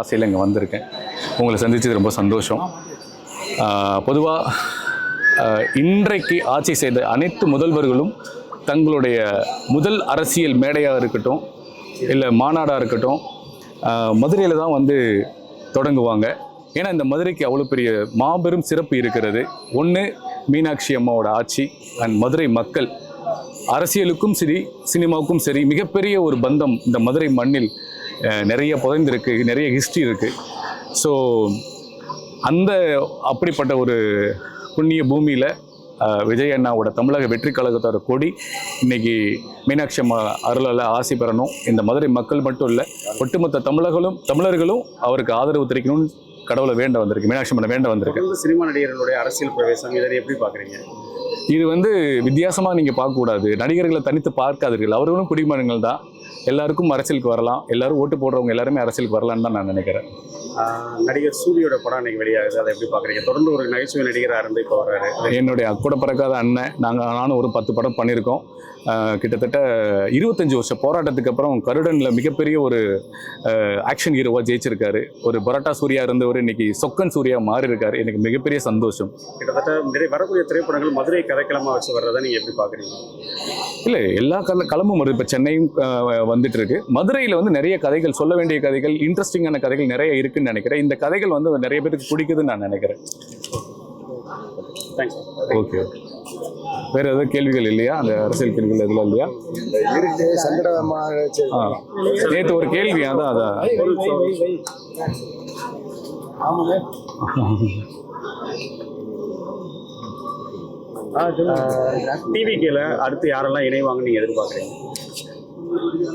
ஆசையில் இங்கே வந்திருக்கேன். உங்களை சந்தித்தது ரொம்ப சந்தோஷம். பொதுவாக இன்றைக்கு ஆட்சி செய்த அனைத்து முதல்வர்களும் தங்களுடைய முதல் அரசியல் மேடையாக இருக்கட்டும் இல்லை மாநாடாக இருக்கட்டும் மதுரையில் தான் வந்து தொடங்குவாங்க. ஏன்னா இந்த மதுரைக்கு அவ்வளோ பெரிய மாபெரும் சிறப்பு இருக்கிறது. ஒன்று மீனாட்சி அம்மாவோட ஆட்சி அண்ட் மதுரை மக்கள். அரசியலுக்கும் சரி சினிமாவுக்கும் சரி மிகப்பெரிய ஒரு பந்தம் இந்த மதுரை மண்ணில் நிறைய புதைந்திருக்கு நிறைய ஹிஸ்ட்ரி இருக்குது ஸோ அந்த அப்படிப்பட்ட ஒரு புண்ணிய பூமியில் விஜய் அண்ணாவோட தமிழக வெற்றி கழகத்தோட கொடி இன்னைக்கு மீனாட்சி அம்மா அருளால் ஆசி பெறணும். இந்த மதுரை மக்கள் மட்டும் இல்லை ஒட்டுமொத்த தமிழர்களும் தமிழர்களும் அவருக்கு ஆதரவு தெரிவிக்கணும்னு கடவுளை வேண்ட வந்திருக்கு மீனாட்சி அம்மனை வேண்ட வந்திருக்கு. சினிமா நடிகர்களுடைய அரசியல் பிரவேசம் இதை எப்படி பாக்குறீங்க இது வந்து வித்தியாசமாக நீங்கள் பார்க்கக்கூடாது. நடிகர்களை தனித்து பார்க்காதீர்கள். அவர்களும் குடிமகன்கள் தான். எல்லாருக்கும் அரசியலுக்கு வரலாம். எல்லாரும் ஓட்டு போடுறவங்க எல்லாருமே அரசியலுக்கு வரலான்னு தான் நான் நினைக்கிறேன். நடிகர் சூரியோட படம் இன்னைக்கு வெளியாகுது. அதை எப்படி பாக்குறீங்க தொடர்ந்து ஒரு நகைச்சுவை நடிகராக இருந்து இப்போ வர்றாரு. என்னுடைய கூட பிறக்காத அண்ணன். நாங்கள் நானும் ஒரு பத்து படம் பண்ணியிருக்கோம். கிட்டத்தட்ட இருபத்தஞ்சு வருஷம் போராட்டத்துக்கு அப்புறம் கருடனில் மிகப்பெரிய ஒரு ஆக்ஷன் ஹீரோவாக ஜெயிச்சிருக்காரு. ஒரு பரோட்டா சூர்யா இருந்தவர் இன்னைக்கு சொக்கன் சூர்யா மாறி இருக்காரு எனக்கு மிகப்பெரிய சந்தோஷம். கிட்டத்தட்ட நிறைய வரக்கூடிய திரைப்படங்கள் மதுரை கதைக்களமா வச்சு வர்றதை நீங்க எப்படி பாக்குறீங்க இல்லை எல்லா கல களமும் வருது. இப்போ சென்னையும் வந்துட்டு இருக்கு மதுரையில் வந்து நிறைய கதைகள் சொல்ல வேண்டிய கதைகள் இன்ட்ரெஸ்டிங்கான கதைகள் நிறைய இருக்குன்னு நினைக்கிறேன். இந்த கதைகள் வந்து நிறைய பேருக்கு பிடிக்குதுன்னு நான் நினைக்கிறேன். தேங்க்ஸ் ஓகே வேற ஏதாவது கேள்விகள் இல்லையா? அந்த அரசியல் கேள்விகள் எதுவும் இல்லையா? நேற்று ஒரு கேள்வி அதான் அதான். டிவி கீழ அடுத்து யாரெல்லாம் இணைவாங்கன்னு நீங்க எதிர்பார்க்குறீங்க?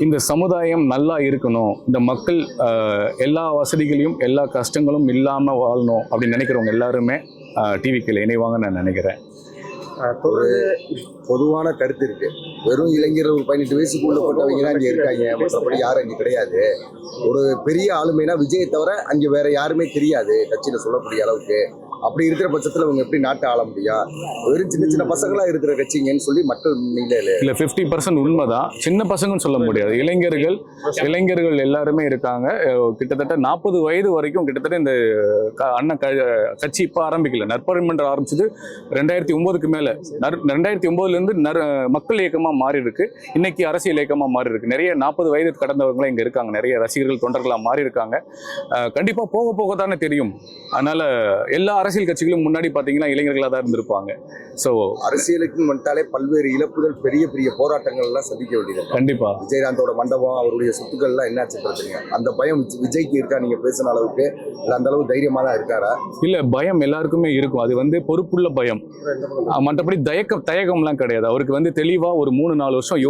இந்த சமுதாயம் நல்லா இருக்கணும். இந்த மக்கள் எல்லா வசதிகளையும் எல்லா கஷ்டங்களும் இல்லாமல் வாழணும் அப்படின்னு நினைக்கிறவங்க எல்லாருமே டிவிக்கில் இணைவாங்கன்னு நான் நினைக்கிறேன். தொடர்ந்து பொதுவான கருத்து இருக்கு. வெறும் இளைஞர்கள் ஒரு பதினெட்டு வயசுக்குள்ள போட்டவங்க தான் இங்க இருக்காங்க. மற்றபடி யாரும் இங்க கிடையாது. ஒரு பெரிய ஆளுமைனா விஜயை தவிர அங்க வேற யாருமே தெரியாது. கட்சியில சொல்லக்கூடிய அளவுக்கு. அப்படி இருக்கிற பட்சத்துல அவங்க எப்படி நாட்டை ஆள முடியும் வெறும் சின்ன சின்ன பசங்களா இருக்கிற கட்சிங்கன்னு சொல்லி மக்கள் நீங்களே இல்லை ஃபிஃப்டி பர்சன்ட் உண்மைதான். சின்ன பசங்கன்னு சொல்ல முடியாது. இளைஞர்கள் இளைஞர்கள் எல்லாருமே இருக்காங்க. கிட்டத்தட்ட நாற்பது வயது வரைக்கும் கிட்டத்தட்ட இந்த அண்ணன் கட்சி இப்போ ஆரம்பிக்கல. நற்பரிமன்றம் ஆரம்பிச்சது ரெண்டாயிரத்தி ஒம்போதுக்கு மேலே. ரெண்டாயிரத்தி ஒம்போதுலேருந்து நர் மக்கள் இயக்கமாக மாறி இருக்கு இன்னைக்கு அரசியல் இயக்கமாக மாறி இருக்கு நிறைய நாற்பது வயது கடந்தவங்களும் இங்கே இருக்காங்க. நிறைய ரசிகர்கள் தொண்டர்களாக மாறி இருக்காங்க கண்டிப்பாக போக போக தானே தெரியும். அதனால எல்லா அரசியல் கட்சிகளும் முன்னாடி பார்த்தீங்கன்னா இளைஞர்களாக தான் இருந்திருப்பாங்க. ஸோ அரசியலுக்கு வந்துட்டாலே பல்வேறு இழப்புகள் பெரிய பெரிய போராட்டங்கள் எல்லாம் சந்திக்க வேண்டியது. கண்டிப்பாக விஜயகாந்தோட மண்டபம் அவருடைய சொத்துக்கள் எல்லாம் என்னாச்சு பிரச்சனைங்க அந்த பயம் விஜ- விஜய்க்கு இருக்கா? நீங்க பேசின அளவுக்கு? இல்ல அந்த அளவு தைரியமா தான் இருக்காரா? இல்ல பயம் எல்லாருக்குமே இருக்கும். அது வந்து பொறுப்புள்ள பயம். மற்றபடி தயக்கம் தயக்கம்லாம் கிடையாது. அவருக்கு வந்து தெளிவா ஒரு மூணு நாலு வருஷம்